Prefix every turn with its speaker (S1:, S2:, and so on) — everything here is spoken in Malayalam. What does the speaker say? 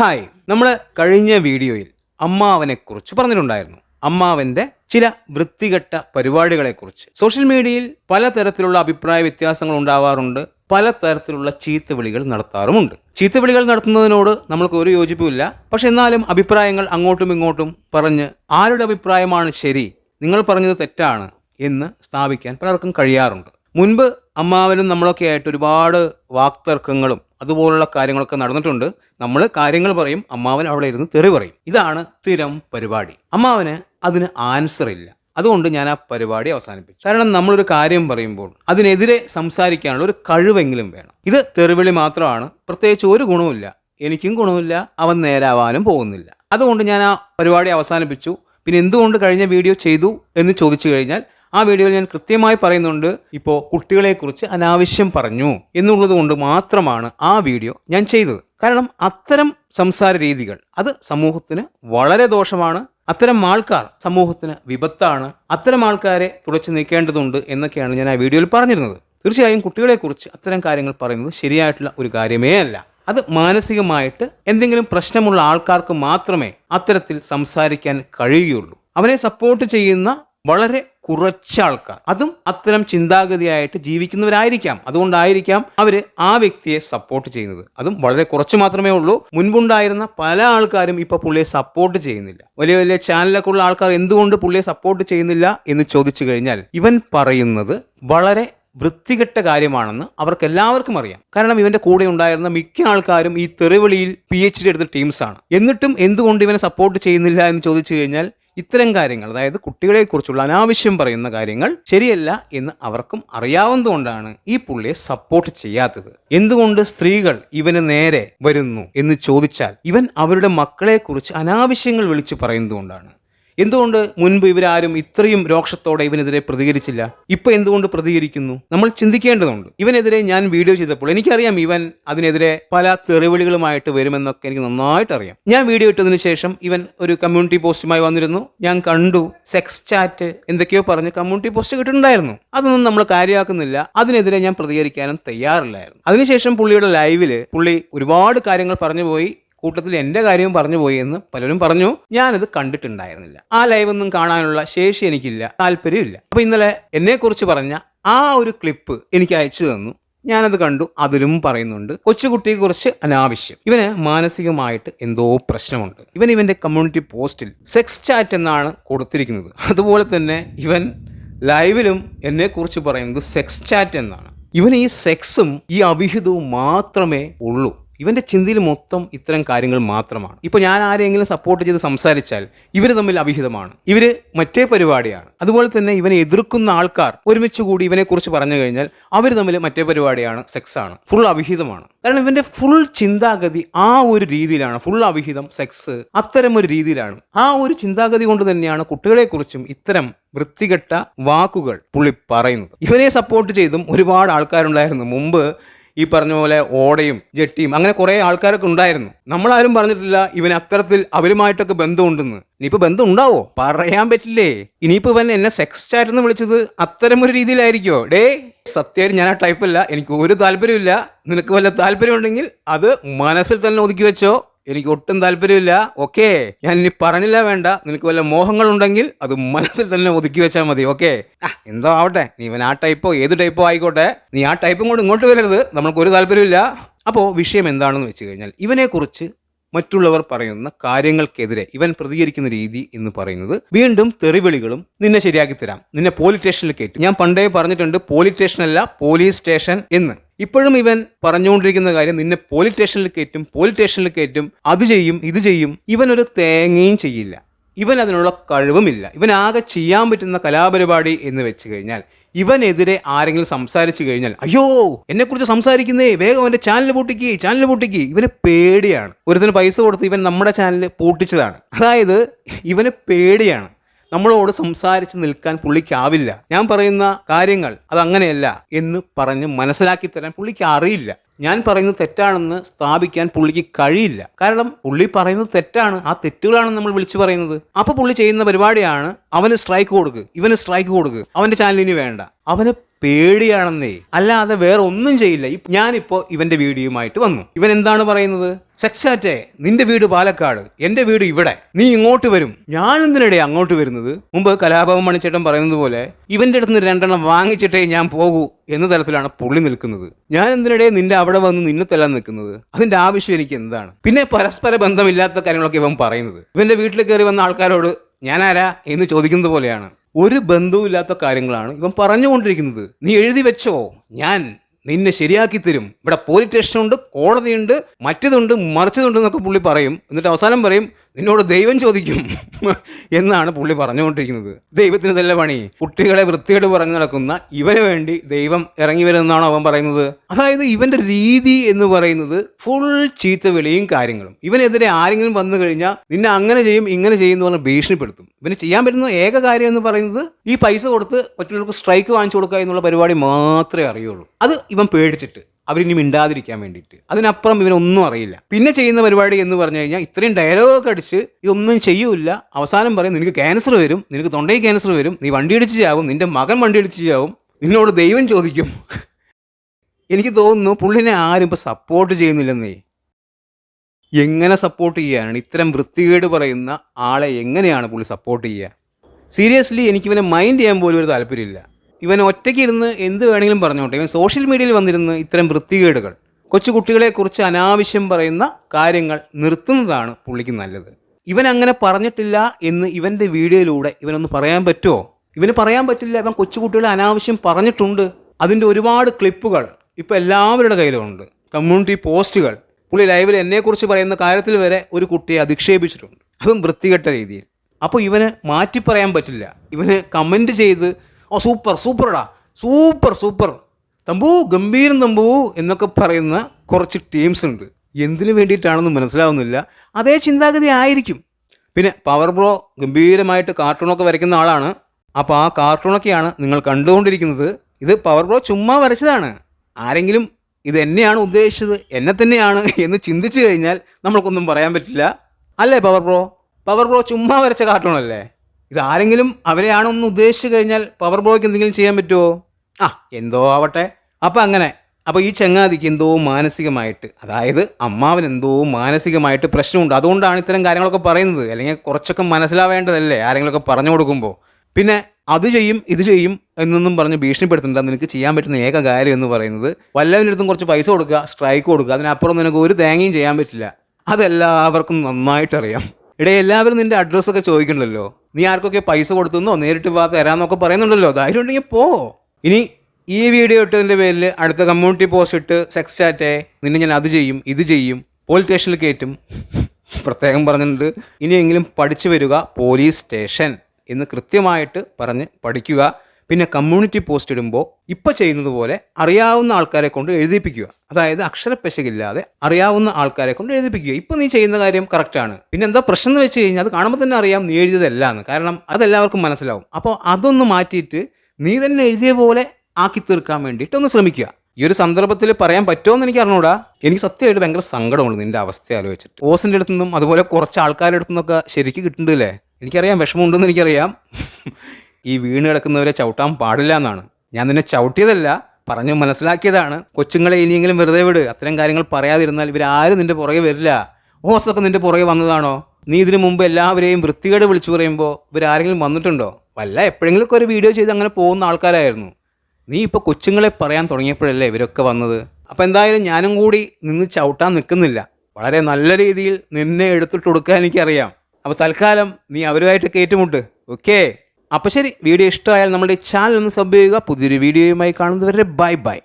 S1: ഹായ്. നമ്മൾ കഴിഞ്ഞ വീഡിയോയിൽ അമ്മാവനെക്കുറിച്ച് പറഞ്ഞിട്ടുണ്ടായിരുന്നു. അമ്മാവന്റെ ചില വൃത്തികെട്ട പരിപാടികളെക്കുറിച്ച്. സോഷ്യൽ മീഡിയയിൽ പലതരത്തിലുള്ള അഭിപ്രായ വ്യത്യാസങ്ങൾ ഉണ്ടാവാറുണ്ട്. പലതരത്തിലുള്ള ചീത്തവിളികൾ നടത്താറുമുണ്ട്. ചീത്തവിളികൾ നടത്തുന്നതിനോട് നമ്മൾക്ക് ഒരു യോജിപ്പുമില്ല. പക്ഷെ എന്നാലും അഭിപ്രായങ്ങൾ അങ്ങോട്ടും ഇങ്ങോട്ടും പറഞ്ഞ് ആരുടെ അഭിപ്രായമാണ് ശരി നിങ്ങൾ പറഞ്ഞത് തെറ്റാണ് എന്ന് സ്ഥാപിക്കാൻ പലർക്കും കഴിയാറുണ്ട്. മുൻപ് അമ്മാവനും നമ്മളൊക്കെ ആയിട്ട് ഒരുപാട് വാക്തർക്കങ്ങളും അതുപോലുള്ള കാര്യങ്ങളൊക്കെ നടന്നിട്ടുണ്ട്. നമ്മൾ കാര്യങ്ങൾ പറയും അമ്മാവൻ അവിടെ ഇരുന്ന് തെറി പറയും. ഇതാണ് സ്ഥിരം പരിപാടി. അമ്മാവന് അതിന് ആൻസർ ഇല്ല. അതുകൊണ്ട് ഞാൻ ആ പരിപാടി അവസാനിപ്പിച്ചു. കാരണം നമ്മളൊരു കാര്യം പറയുമ്പോൾ അതിനെതിരെ സംസാരിക്കാനുള്ള ഒരു കഴിവെങ്കിലും വേണം. ഇത് തെറിവിളി മാത്രമാണ്. പ്രത്യേകിച്ച് ഒരു ഗുണവുമില്ല. എനിക്കും ഗുണമില്ല അവൻ നേരാവാനും പോകുന്നില്ല. അതുകൊണ്ട് ഞാൻ ആ പരിപാടി അവസാനിപ്പിച്ചു. പിന്നെ എന്തുകൊണ്ട് കഴിഞ്ഞ വീഡിയോ ചെയ്തു എന്ന് ചോദിച്ചു കഴിഞ്ഞാൽ ആ വീഡിയോയിൽ ഞാൻ കൃത്യമായി പറയുന്നുണ്ട് ഇപ്പോൾ കുട്ടികളെക്കുറിച്ച് അനാവശ്യം പറഞ്ഞു എന്നുള്ളത് കൊണ്ട് മാത്രമാണ് ആ വീഡിയോ ഞാൻ ചെയ്തത്. കാരണം അത്തരം സംസാര രീതികൾ അത് സമൂഹത്തിന് വളരെ ദോഷമാണ്. അത്തരം ആൾക്കാർ സമൂഹത്തിന് വിപത്താണ്. അത്തരം ആൾക്കാരെ തുടച്ചു നീക്കേണ്ടതുണ്ട് എന്നൊക്കെയാണ് ഞാൻ ആ വീഡിയോയിൽ പറഞ്ഞിരുന്നത്. തീർച്ചയായും കുട്ടികളെക്കുറിച്ച് അത്തരം കാര്യങ്ങൾ പറയുന്നത് ശരിയായിട്ടുള്ള ഒരു കാര്യമേ അല്ല. അത് മാനസികമായിട്ട് എന്തെങ്കിലും പ്രശ്നമുള്ള ആൾക്കാർക്ക് മാത്രമേ അത്തരത്തിൽ സംസാരിക്കാൻ കഴിയുകയുള്ളൂ. അവനെ സപ്പോർട്ട് ചെയ്യുന്ന വളരെ കുറച്ച് ആൾക്കാർ അതും അത്തരം ചിന്താഗതിയായിട്ട് ജീവിക്കുന്നവരായിരിക്കാം. അതുകൊണ്ടായിരിക്കാം അവർ ആ വ്യക്തിയെ സപ്പോർട്ട് ചെയ്യുന്നത്. അതും വളരെ കുറച്ച് മാത്രമേ ഉള്ളൂ. മുൻപുണ്ടായിരുന്ന പല ആൾക്കാരും ഇപ്പൊ പുള്ളിയെ സപ്പോർട്ട് ചെയ്യുന്നില്ല. വലിയ വലിയ ചാനലൊക്കെ ഉള്ള ആൾക്കാർ എന്തുകൊണ്ട് പുള്ളിയെ സപ്പോർട്ട് ചെയ്യുന്നില്ല എന്ന് ചോദിച്ചു കഴിഞ്ഞാൽ ഇവൻ പറയുന്നത് വളരെ വൃത്തികെട്ട കാര്യമാണെന്ന് അവർക്ക് എല്ലാവർക്കും അറിയാം. കാരണം ഇവന്റെ കൂടെ ഉണ്ടായിരുന്ന മിക്ക ആൾക്കാരും ഈ തെറിവിളിയിൽ പി എച്ച് ഡി എടുത്ത ടീംസാണ് എന്നിട്ടും എന്തുകൊണ്ട് ഇവനെ സപ്പോർട്ട് ചെയ്യുന്നില്ല എന്ന് ചോദിച്ചു കഴിഞ്ഞാൽ ഇത്തരം കാര്യങ്ങൾ അതായത് കുട്ടികളെക്കുറിച്ചുള്ള അനാവശ്യം പറയുന്ന കാര്യങ്ങൾ ശരിയല്ല എന്ന് അവർക്കും അറിയാവുന്നതുകൊണ്ടാണ് ഈ പുള്ളിയെ സപ്പോർട്ട് ചെയ്യാത്തത്. എന്തുകൊണ്ട് സ്ത്രീകൾ ഇവന് നേരെ വരുന്നു എന്ന് ചോദിച്ചാൽ ഇവൻ അവരുടെ മക്കളെക്കുറിച്ച് അനാവശ്യങ്ങൾ വിളിച്ചു പറയുന്നതുകൊണ്ടാണ്. എന്തുകൊണ്ട് മുൻപ് ഇവരാരും ഇത്രയും രോക്ഷത്തോടെ ഇവനെതിരെ പ്രതികരിച്ചില്ല? ഇപ്പൊ എന്തുകൊണ്ട് പ്രതികരിക്കുന്നു? നമ്മൾ ചിന്തിക്കേണ്ടതുണ്ട്. ഇവനെതിരെ ഞാൻ വീഡിയോ ചെയ്തപ്പോൾ എനിക്കറിയാം ഇവൻ അതിനെതിരെ പല തെറിവിളികളുമായിട്ട് വരുമെന്നൊക്കെ എനിക്ക് നന്നായിട്ട് അറിയാം ഞാൻ വീഡിയോ ഇട്ടതിന് ശേഷം ഇവൻ ഒരു കമ്മ്യൂണിറ്റി പോസ്റ്റുമായി വന്നിരുന്നു. ഞാൻ കണ്ടു. സെക്സ് ചാറ്റ് എന്തൊക്കെയോ പറഞ്ഞ് കമ്മ്യൂണിറ്റി പോസ്റ്റ് കിട്ടുന്നുണ്ടായിരുന്നു അതൊന്നും നമ്മൾ കാര്യമാക്കുന്നില്ല. അതിനെതിരെ ഞാൻ പ്രതികരിക്കാനും തയ്യാറില്ലായിരുന്നു. അതിനുശേഷം പുള്ളിയുടെ ലൈവിൽ പുള്ളി ഒരുപാട് കാര്യങ്ങൾ പറഞ്ഞു പോയി. കൂട്ടത്തിൽ എന്റെ കാര്യവും പറഞ്ഞു പോയി എന്ന് പലരും പറഞ്ഞു. ഞാനത് കണ്ടിട്ടുണ്ടായിരുന്നില്ല. ആ ലൈവ് ഒന്നും കാണാനുള്ള ശേഷി എനിക്കില്ല. താല്പര്യമില്ല. അപ്പൊ ഇന്നലെ എന്നെക്കുറിച്ച് പറഞ്ഞ ആ ഒരു ക്ലിപ്പ് എനിക്ക് അയച്ചു തന്നു. ഞാനത് കണ്ടു. അതിലും പറയുന്നുണ്ട്. കൊച്ചുകുട്ടിയെ കുറിച്ച് അനാവശ്യം. ഇവന് മാനസികമായിട്ട് എന്തോ പ്രശ്നമുണ്ട്. ഇവൻ ഇവന്റെ കമ്മ്യൂണിറ്റി പോസ്റ്റിൽ സെക്സ് ചാറ്റ് എന്നാണ് കൊടുത്തിരിക്കുന്നത്. അതുപോലെ തന്നെ ഇവൻ ലൈവിലും എന്നെക്കുറിച്ച് പറയുന്നത് സെക്സ് ചാറ്റ് എന്നാണ്. ഇവൻ ഈ സെക്സും ഈ അവിഹിതവും മാത്രമേ ഉള്ളൂ. ഇവന്റെ ചിന്തയിൽ മൊത്തം ഇത്തരം കാര്യങ്ങൾ മാത്രമാണ്. ഇപ്പോൾ ഞാൻ ആരെങ്കിലും സപ്പോർട്ട് ചെയ്ത് സംസാരിച്ചാൽ ഇവർ തമ്മിൽ അഭിഹിതമാണ് ഇവർ മറ്റേ പരിപാടിയാണ്. അതുപോലെ തന്നെ ഇവനെ എതിർക്കുന്ന ആൾക്കാർ ഒരുമിച്ച് കൂടി ഇവനെക്കുറിച്ച് പറഞ്ഞു കഴിഞ്ഞാൽ അവർ തമ്മിൽ മറ്റേ പരിപാടിയാണ് സെക്സ് ആണ്. ഫുൾ അഭിഹിതമാണ് കാരണം ഇവന്റെ ഫുൾ ചിന്താഗതി ആ ഒരു രീതിയിലാണ്. ഫുൾ അഭിഹിതം സെക്സ് അത്തരം ഒരു രീതിയിലാണ്. ആ ഒരു ചിന്താഗതി കൊണ്ട് തന്നെയാണ് കുട്ടികളെക്കുറിച്ചും ഇത്തരം വൃത്തികെട്ട വാക്കുകൾ പുള്ളി പറയുന്നത്. ഇവനെ സപ്പോർട്ട് ചെയ്തും ഒരുപാട് ആൾക്കാരുണ്ടായിരുന്നു. മുമ്പ് ഈ പറഞ്ഞ പോലെ ഓടയും ജെട്ടിയും അങ്ങനെ കുറേ ആൾക്കാരൊക്കെ ഉണ്ടായിരുന്നു. നമ്മളാരും പറഞ്ഞിട്ടില്ല ഇവൻ അത്തരത്തിൽ അവരുമായിട്ടൊക്കെ ബന്ധമുണ്ടെന്ന്. ഇനിയിപ്പോൾ ബന്ധം ഉണ്ടാവോ? പറയാൻ പറ്റില്ലേ? ഇനിയിപ്പോൾ ഇവൻ എന്നെ സെക്സ് ചാറ്റ് എന്ന് വിളിച്ചത് അത്തരം ഒരു രീതിയിലായിരിക്കോ ഡേ സത്യമായിട്ട് ഞാൻ ആ ടൈപ്പല്ല എനിക്ക് ഒരു താല്പര്യമില്ല നിനക്ക് വല്ല താല്പര്യമുണ്ടെങ്കിൽ അത് മനസ്സിൽ തന്നെ ഒതുക്കി വെച്ചോ. എനിക്ക് ഒട്ടും താല്പര്യമില്ല. ഓക്കെ ഞാൻ ഇനി പറഞ്ഞില്ല വേണ്ട. നിനക്ക് വല്ല മോഹങ്ങൾ ഉണ്ടെങ്കിൽ അത് മനസ്സിൽ തന്നെ ഒതുക്കി വെച്ചാൽ മതി. ഓക്കെ എന്തോ ആവട്ടെ. നീ ഇവൻ ആ ടൈപ്പോ ഏത് ടൈപ്പോ ആയിക്കോട്ടെ. നീ ആ ടൈപ്പും കൊണ്ട് ഇങ്ങോട്ട് വരരുത്. നമ്മൾക്ക് ഒരു താല്പര്യമില്ല. അപ്പോൾ വിഷയം എന്താണെന്ന് വെച്ച് കഴിഞ്ഞാൽ ഇവനെക്കുറിച്ച് മറ്റുള്ളവർ പറയുന്ന കാര്യങ്ങൾക്കെതിരെ ഇവൻ പ്രതികരിക്കുന്ന രീതി എന്ന് പറയുന്നത് വീണ്ടും തെറിവിളികളും നിന്നെ ശരിയാക്കി തരാം. നിന്നെ പോലീസ് സ്റ്റേഷനിൽ കയറ്റും. ഞാൻ പണ്ടേ പറഞ്ഞിട്ടുണ്ട് പോലീസ് സ്റ്റേഷനല്ല പോലീസ് സ്റ്റേഷൻ എന്ന്. ഇപ്പോഴും ഇവൻ പറഞ്ഞുകൊണ്ടിരിക്കുന്ന കാര്യം നിന്നെ പോലീസ് സ്റ്റേഷനിൽ കയറ്റും പോലീസ് സ്റ്റേഷനിൽ കയറ്റും അത് ചെയ്യും ഇത് ചെയ്യും. ഇവൻ ഒരു തേങ്ങയും ചെയ്യില്ല. ഇവൻ അതിനുള്ള കഴിവുമില്ല. ഇവൻ ആകെ ചെയ്യാൻ പറ്റുന്ന കലാപരിപാടി എന്ന് വെച്ച് കഴിഞ്ഞാൽ ഇവനെതിരെ ആരെങ്കിലും സംസാരിച്ചു കഴിഞ്ഞാൽ അയ്യോ എന്നെക്കുറിച്ച് സംസാരിക്കുന്നേ വേഗം അവന്റെ ചാനൽ പൂട്ടിക്ക് ചാനൽ പൂട്ടിക്ക്. ഇവന് പേടിയാണ്. ഒരുത്തിന് പൈസ കൊടുത്ത് ഇവൻ നമ്മുടെ ചാനൽ പൂട്ടിച്ചതാണ്. അതായത് ഇവന് പേടിയാണ്. നമ്മളോട് സംസാരിച്ച് നിൽക്കാൻ പുള്ളിക്കാവില്ല. ഞാൻ പറയുന്ന കാര്യങ്ങൾ അതങ്ങനെയല്ല എന്ന് പറഞ്ഞ് മനസ്സിലാക്കി തരാൻ പുള്ളിക്ക് അറിയില്ല. ഞാൻ പറയുന്നത് തെറ്റാണെന്ന് സ്ഥാപിക്കാൻ പുള്ളിക്ക് കഴിയില്ല. കാരണം പുള്ളി പറയുന്നത് തെറ്റാണ് ആ തെറ്റുകളാണ് നമ്മൾ വിളിച്ചു പറയുന്നത്. അപ്പോൾ പുള്ളി ചെയ്യുന്ന പരിപാടിയാണ് അവന് സ്ട്രൈക്ക് കൊടുക്കുക ഇവന് സ്ട്രൈക്ക് കൊടുക്കുക അവന്റെ ചാനലിന് വേണ്ട. അവന് പേടിയാണെന്നേ. അല്ലാതെ വേറെ ഒന്നും ചെയ്യില്ല ഞാനിപ്പോ ഇവന്റെ വീഡിയോയുമായിട്ട് വന്നു. ഇവൻ എന്താണ് പറയുന്നത്? സെക്സാറ്റെ നിന്റെ വീട് പാലക്കാട്. എന്റെ വീട് ഇവിടെ. നീ ഇങ്ങോട്ട് വരും. ഞാൻ എന്തിനിടെ അങ്ങോട്ട് വരുന്നത്? മുമ്പ് കലാഭവൻ മണിച്ചേട്ടൻ പറയുന്നത് പോലെ ഇവന്റെ അടുത്ത് നിന്ന് രണ്ടെണ്ണം വാങ്ങിച്ചിട്ടേ ഞാൻ പോകൂ എന്ന തരത്തിലാണ് പുള്ളി നിൽക്കുന്നത്. ഞാൻ എന്തിനിടെ നിന്റെ അവിടെ വന്ന് നിന്നെ തല്ലാൻ നിൽക്കുന്നത്? അതിന്റെ ആവശ്യം എനിക്ക് എന്താണ്? പിന്നെ പരസ്പര ബന്ധമില്ലാത്ത കാര്യങ്ങളൊക്കെ ഇവൻ പറയുന്നത്. ഇവന്റെ വീട്ടിൽ കയറി വന്ന ആൾക്കാരോട് ഞാനാരാ? എന്ന് ചോദിക്കുന്നത് പോലെയാണ്. ഒരു ബന്ധവുമില്ലാത്ത കാര്യങ്ങളാണ് ഇവൻ പറഞ്ഞുകൊണ്ടിരിക്കുന്നത്. നീ എഴുതി വെച്ചോ. ഞാൻ നിന്നെ ശരിയാക്കി തരും. ഇവിടെ പോലീസ് സ്റ്റേഷനുണ്ട് കോടതിയുണ്ട് മറ്റതുണ്ട് മറിച്ചതുണ്ട് എന്നൊക്കെ പുള്ളി പറയും. എന്നിട്ട് അവസാനം പറയും നിന്നോട് ദൈവം ചോദിക്കും എന്നാണ് പുള്ളി പറഞ്ഞുകൊണ്ടിരിക്കുന്നത്. ദൈവത്തിന് നല്ല പണി. കുട്ടികളെ വൃത്തികേട് പറഞ്ഞു നടക്കുന്ന ഇവന് വേണ്ടി ദൈവം ഇറങ്ങി വരുന്നതാണ് അവൻ പറയുന്നത്? അതായത് ഇവന്റെ രീതി എന്ന് പറയുന്നത് ഫുൾ ചീത്ത വിളിയും കാര്യങ്ങളും. ഇവനെതിരെ ആരെങ്കിലും വന്നു കഴിഞ്ഞാൽ നിന്നെ അങ്ങനെ ചെയ്യും ഇങ്ങനെ ചെയ്യും എന്ന് പറഞ്ഞ് ഭീഷണിപ്പെടുത്തും. ഇവന് ചെയ്യാൻ പറ്റുന്ന ഏക കാര്യം എന്ന് പറയുന്നത് ഈ പൈസ കൊടുത്ത് മറ്റുള്ളവർക്ക് സ്ട്രൈക്ക് വാങ്ങിച്ചു കൊടുക്കുക എന്നുള്ള പരിപാടി മാത്രമേ അറിയുള്ളൂ. അത് ഇവൻ പേടിച്ചിട്ട്. അവരിനി മിണ്ടാതിരിക്കാൻ വേണ്ടിയിട്ട്. അതിനപ്പുറം ഇവനൊന്നും അറിയില്ല. പിന്നെ ചെയ്യുന്ന പരിപാടി എന്ന് പറഞ്ഞു കഴിഞ്ഞാൽ ഇത്രയും ഡയലോഗൊക്കെ അടിച്ച് ഇതൊന്നും ചെയ്യൂല അവസാനം പറയും നിനക്ക് ക്യാൻസർ വരും. നിനക്ക് തൊണ്ടയിൽ ക്യാൻസർ വരും. നീ വണ്ടി അടിച്ച് ചാവും. നിന്റെ മകൻ വണ്ടി അടിച്ച് ചാവും. നിന്നോട് ദൈവം ചോദിക്കും. എനിക്ക് തോന്നുന്നു പുള്ളിനെ ആരും ഇപ്പോൾ സപ്പോർട്ട് ചെയ്യുന്നില്ലെന്നേ. എങ്ങനെ സപ്പോർട്ട് ചെയ്യാനാണ്? ഇത്തരം വൃത്തികേട് പറയുന്ന ആളെ എങ്ങനെയാണ് പുള്ളി സപ്പോർട്ട് ചെയ്യുക സീരിയസ്ലി എനിക്കിവനെ മൈൻഡ് ചെയ്യാൻ പോലും ഒരു താല്പര്യമില്ല. ഇവൻ ഒറ്റയ്ക്ക് ഇരുന്ന് എന്ത് വേണമെങ്കിലും പറഞ്ഞോട്ടെ. ഇവൻ സോഷ്യൽ മീഡിയയിൽ വന്നിരുന്ന് ഇത്തരം വൃത്തികേടുകൾ കൊച്ചു കുട്ടികളെക്കുറിച്ച് അനാവശ്യം പറയുന്ന കാര്യങ്ങൾ നിർത്തുന്നതാണ് പുള്ളിക്ക് നല്ലത്. ഇവൻ അങ്ങനെ പറഞ്ഞിട്ടില്ല എന്ന് ഇവന്റെ വീഡിയോയിലൂടെ ഇവനൊന്ന് പറയാൻ പറ്റുമോ ഇവന് പറയാൻ പറ്റില്ല ഇവൻ കൊച്ചുകുട്ടികളെ അനാവശ്യം പറഞ്ഞിട്ടുണ്ട്. അതിന്റെ ഒരുപാട് ക്ലിപ്പുകൾ ഇപ്പോൾ എല്ലാവരുടെ കയ്യിലുണ്ട്. കമ്മ്യൂണിറ്റി പോസ്റ്റുകൾ പുള്ളി ലൈവിൽ എന്നെക്കുറിച്ച് പറയുന്ന കാര്യത്തിൽ വരെ ഒരു കുട്ടിയെ അധിക്ഷേപിച്ചിട്ടുണ്ട്. അതും വൃത്തികെട്ട രീതിയിൽ. അപ്പോൾ ഇവന് മാറ്റി പറയാൻ പറ്റില്ല. ഇവന് കമന്റ് ചെയ്ത് ഓ സൂപ്പർ സൂപ്പർടാ സൂപ്പർ സൂപ്പർ. തമ്പു ഗംഭീരം തമ്പു എന്നൊക്കെ പറയുന്ന കുറച്ച് ടീംസ് ഉണ്ട്. എന്തിനു വേണ്ടിയിട്ടാണെന്ന് മനസ്സിലാവുന്നില്ല. അതേ ചിന്താഗതി ആയിരിക്കും. പിന്നെ പവർ ബ്രോ ഗംഭീരമായിട്ട് കാർട്ടൂണൊക്കെ വരയ്ക്കുന്ന ആളാണ്. അപ്പോൾ ആ കാർട്ടൂണൊക്കെയാണ് നിങ്ങൾ കണ്ടുകൊണ്ടിരിക്കുന്നത്. ഇത് പവർ ബ്രോ ചുമ്മാ വരച്ചതാണ്. ആരെങ്കിലും ഇത് എന്നെയാണ് ഉദ്ദേശിച്ചത് എന്നെ തന്നെയാണ് എന്ന് ചിന്തിച്ചു കഴിഞ്ഞാൽ നമ്മൾക്കൊന്നും പറയാൻ പറ്റില്ല. അല്ലേ പവർ ബ്രോ പവർ ബ്രോ ചുമ്മാ വരച്ച കാർട്ടൂണല്ലേ ഇത് ആരെങ്കിലും അവരെയാണൊന്ന് ഉദ്ദേശിച്ചു കഴിഞ്ഞാൽ പവർ ബോയ്ക്ക് എന്തെങ്കിലും ചെയ്യാൻ പറ്റുമോ ആ എന്തോ ആവട്ടെ. അപ്പം അങ്ങനെ അപ്പോൾ ഈ ചങ്ങാതിക്ക് എന്തോ മാനസികമായിട്ട് അതായത് അമ്മാവൻ എന്തോ മാനസികമായിട്ട് പ്രശ്നമുണ്ട്. അതുകൊണ്ടാണ് ഇത്തരം കാര്യങ്ങളൊക്കെ പറയുന്നത്. അല്ലെങ്കിൽ കുറച്ചൊക്കെ മനസ്സിലാവേണ്ടതല്ലേ ആരെങ്കിലുമൊക്കെ പറഞ്ഞു കൊടുക്കുമ്പോൾ പിന്നെ അത് ചെയ്യും ഇത് ചെയ്യും എന്നൊന്നും പറഞ്ഞ് ഭീഷണിപ്പെടുത്തണ്ട നിനക്ക് ചെയ്യാൻ പറ്റുന്ന ഏക കാര്യം എന്ന് പറയുന്നത് വല്ലവന്റെ അടുത്തും കുറച്ച് പൈസ കൊടുക്കുക സ്ട്രൈക്ക് കൊടുക്കുക. അതിനപ്പുറം നിനക്ക് ഒരു തേങ്ങയും ചെയ്യാൻ പറ്റില്ല. അതെല്ലാവർക്കും നന്നായിട്ടറിയാം. ഇടയിൽ എല്ലാവരും നിന്റെ അഡ്രസ്സൊക്കെ ചോദിക്കണ്ടല്ലോ. നീ ആർക്കൊക്കെ പൈസ കൊടുത്തുന്നോ? നേരിട്ട് വാ തരാന്നൊക്കെ പറയുന്നുണ്ടല്ലോ. ധൈര്യം ഉണ്ടെങ്കിൽ പോ. ഇനി ഈ വീഡിയോ ഇട്ടതിന്റെ പേരിൽ അടുത്ത കമ്മ്യൂണിറ്റി പോസ്റ്റ് ഇട്ട് സെക്സ് ചാറ്റേ നിന്നെ ഞാൻ അത് ചെയ്യും ഇത് ചെയ്യും പോലീസ് സ്റ്റേഷനിൽ കയറ്റും. പ്രത്യേകം പറഞ്ഞിട്ടുണ്ട്. ഇനിയെങ്കിലും പഠിച്ചു വരിക പോലീസ് സ്റ്റേഷൻ എന്ന് കൃത്യമായിട്ട് പറഞ്ഞ് പഠിക്കുക. പിന്നെ കമ്മ്യൂണിറ്റി പോസ്റ്റ് ഇടുമ്പോൾ ഇപ്പോൾ ചെയ്യുന്നത് പോലെ അറിയാവുന്ന ആൾക്കാരെ കൊണ്ട് എഴുതിപ്പിക്കുക. അതായത് അക്ഷരപ്പശകില്ലാതെ അറിയാവുന്ന ആൾക്കാരെ കൊണ്ട് എഴുതിപ്പിക്കുക. ഇപ്പോൾ നീ ചെയ്യുന്ന കാര്യം കറക്റ്റാണ് പിന്നെ എന്താ പ്രശ്നം എന്ന് വെച്ച് കഴിഞ്ഞാൽ അത് കാണുമ്പോൾ തന്നെ അറിയാം നീ എഴുതിയതല്ല എന്ന് കാരണം അതെല്ലാവർക്കും മനസ്സിലാവും. അപ്പോൾ അതൊന്ന് മാറ്റിയിട്ട് നീ തന്നെ എഴുതിയ പോലെ ആക്കി തീർക്കാൻ വേണ്ടിയിട്ട് ഒന്ന് ശ്രമിക്കുക. ഈ ഒരു സന്ദർഭത്തിൽ പറയാൻ പറ്റുമോ എനിക്ക് അറിഞ്ഞൂടാ. എനിക്ക് സത്യമായിട്ട് ഭയങ്കര സങ്കടമുണ്ട് നിന്റെ അവസ്ഥ ആലോചിച്ചിട്ട്. ഓസിന്റെ അടുത്തു നിന്നും അതുപോലെ കുറച്ച് ആൾക്കാരുടെ അടുത്തു നിന്നൊക്കെ ശരിക്ക് കിട്ടുന്നുണ്ടല്ലേ എനിക്കറിയാം വിഷമമുണ്ടെന്ന് എനിക്കറിയാം. ഈ വീണ് കിടക്കുന്നവരെ ചവിട്ടാൻ പാടില്ല എന്നാണ്. ഞാൻ നിന്നെ ചവിട്ടിയതല്ല പറഞ്ഞു മനസ്സിലാക്കിയതാണ്. കൊച്ചുങ്ങളെ ഇനിയെങ്കിലും വെറുതെ വിട്. അത്തരം കാര്യങ്ങൾ പറയാതിരുന്നാൽ ഇവരാരും നിന്റെ പുറകെ വരില്ല. ഓസൊക്കെ നിന്റെ പുറകെ വന്നതാണോ? നീ ഇതിനു മുമ്പ് എല്ലാവരെയും വൃത്തികേട് വിളിച്ചു പറയുമ്പോൾ ഇവരാരെങ്കിലും വന്നിട്ടുണ്ടോ? വല്ല എപ്പോഴെങ്കിലുമൊക്കെ ഒരു വീഡിയോ ചെയ്ത് അങ്ങനെ പോകുന്ന ആൾക്കാരായിരുന്നു. നീ ഇപ്പോൾ കൊച്ചുങ്ങളെ പറയാൻ തുടങ്ങിയപ്പോഴല്ലേ ഇവരൊക്കെ വന്നത്? അപ്പോൾ എന്തായാലും ഞാനും കൂടി നിന്ന് ചവിട്ടാൻ നിൽക്കുന്നില്ല. വളരെ നല്ല രീതിയിൽ നിന്നെ എടുത്തിട്ട് കൊടുക്കാൻ എനിക്കറിയാം. അപ്പോൾ തൽക്കാലം നീ അവരുമായിട്ട് കയറ്റുമുട്ട്. ഓക്കേ? അപ്പോൾ ശരി വീഡിയോ ഇഷ്ടമായാൽ നമ്മുടെ ചാനൽ ഒന്ന് സബ് ചെയ്യുക. പുതിയൊരു വീഡിയോയുമായി കാണുന്നവരെ ബൈ ബൈ.